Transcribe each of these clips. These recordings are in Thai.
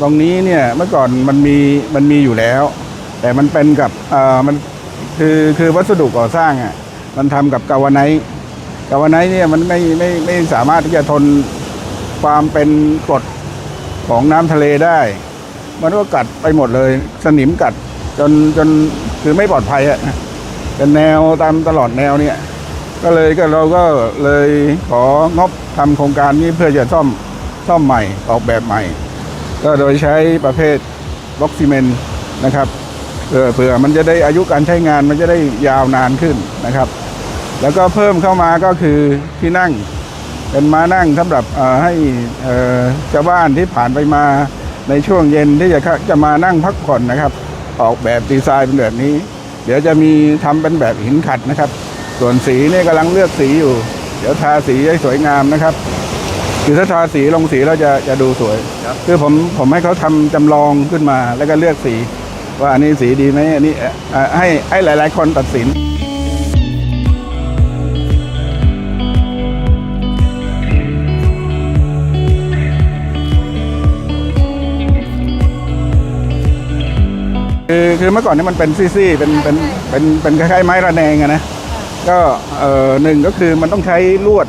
ตรงนี้เนี่ยเมื่อก่อนมันมีมันมีอยู่แล้ว แต่มันเป็นกับเอ่อมันคือคือวัสดุก่อสร้างอะมันทำกับกาวไนท์กาวไนท์เนี่ยมันไม่ไม่ไม่สามารถที่จะทนความเป็นกรดของน้ำทะเลได้ มันก็กัดไปหมดเลย สนิมกัดจนจนคือไม่ปลอดภัยอะเป็นแนวตามตลอดแนวเนี่ย ก็เลยก็เราก็เลยของบทำโครงการนี้เพื่อจะซ่อมซ่อมใหม่ออกแบบใหม่ ก็โดยใช้ประเภทบล็อกซีเมนต์นะครับเพื่อมันจะได้อายุการใช้งานมันจะได้ยาวนานขึ้นนะครับ แล้วก็เพิ่มเข้ามาก็คือที่นั่งเป็นม้านั่งสำหรับให้ชาวบ้านที่ผ่านไปมาในช่วงเย็นที่จะจะมานั่งพักผ่อนนะครับ ออกแบบดีไซน์เป็นแบบนี้ เดี๋ยวจะมีทำเป็นแบบหินขัดนะครับ ส่วนสีเนี่ยกำลังเลือกสีอยู่ เดี๋ยวทาสีให้สวยงามนะครับ คือถ้าทาสีลงสีแล้วจะจะดูสวยคือผมผมให้เขาทำจำลองขึ้นมาแล้วก็เลือกสี ว่าอันนี้สีดีไหมอันนี้เอ่อเอ่อให้ให้หลาย ๆ คนตัดสิน คือคือเมื่อก่อนนี้มันเป็นซี่ๆเป็นเป็นเป็นเป็นคล้ายๆไม้ระแนงอะนะ ก็เอ่อหนึ่งก็คือมันต้องใช้ลวด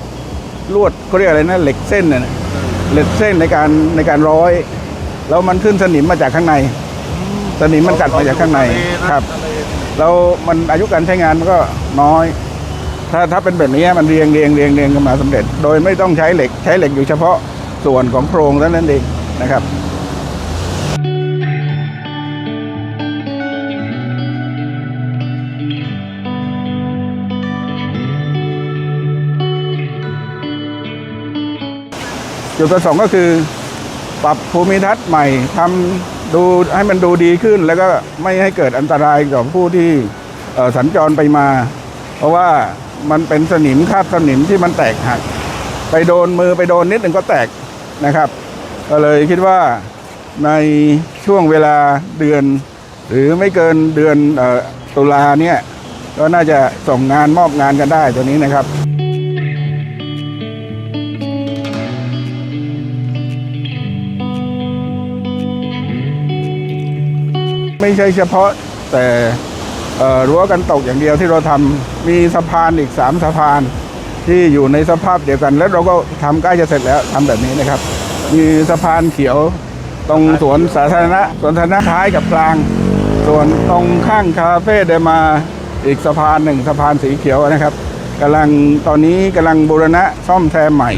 ลวดเขาเรียกอะไรนะเหล็กเส้นน่ะนะเหล็กเส้นในการในการร้อย แล้วมันขึ้นสนิมมาจากข้างใน สนิมมันกัดมาจากข้างในครับแล้วมันอายุการใช้งานมันก็น้อย ถ้าถ้าเป็นแบบนี้มันเรียงเรียงเรียงเรียงกันมาสำเร็จ โดยไม่ต้องใช้เหล็กใช้เหล็กอยู่เฉพาะส่วนของโครงเท่านั้นเองนะครับ จุดประสงค์ก็คือ ปรับภูมิทัศน์ใหม่ทำดูให้มันดูดีขึ้น แล้วก็ไม่ให้เกิดอันตรายกับผู้ที่สัญจรไปมา เพราะว่ามันเป็นสนิมคราบสนิมที่มันแตกหักไปโดนมือไปโดนนิดหนึ่งก็แตกนะครับก็เลยคิดว่าในช่วงเวลาเดือน หรือไม่เกินเดือนออตุลาเนี่ยก็น่าจะส่งงานมอบงานกันได้ตัวนี้นะครับ ไม่ใช่เฉพาะแต่รั้วกันตกอย่างเดียวที่เราทำมีสะพานอีกสามสะพานที่อยู่ในสภาพเดียวกัน แล้วเราก็ทำใกล้จะเสร็จแล้วทำแบบนี้นะครับ มีสะพานเขียวตรงสวนสาธารณะสวนสาธารณะท้ายกับกลาง ส่วนตรงข้างคาเฟ่เดมาอีกสะพานหนึ่งสะพานสีเขียวนะครับกำลังตอนนี้กำลังบูรณะซ่อมแซมใหม่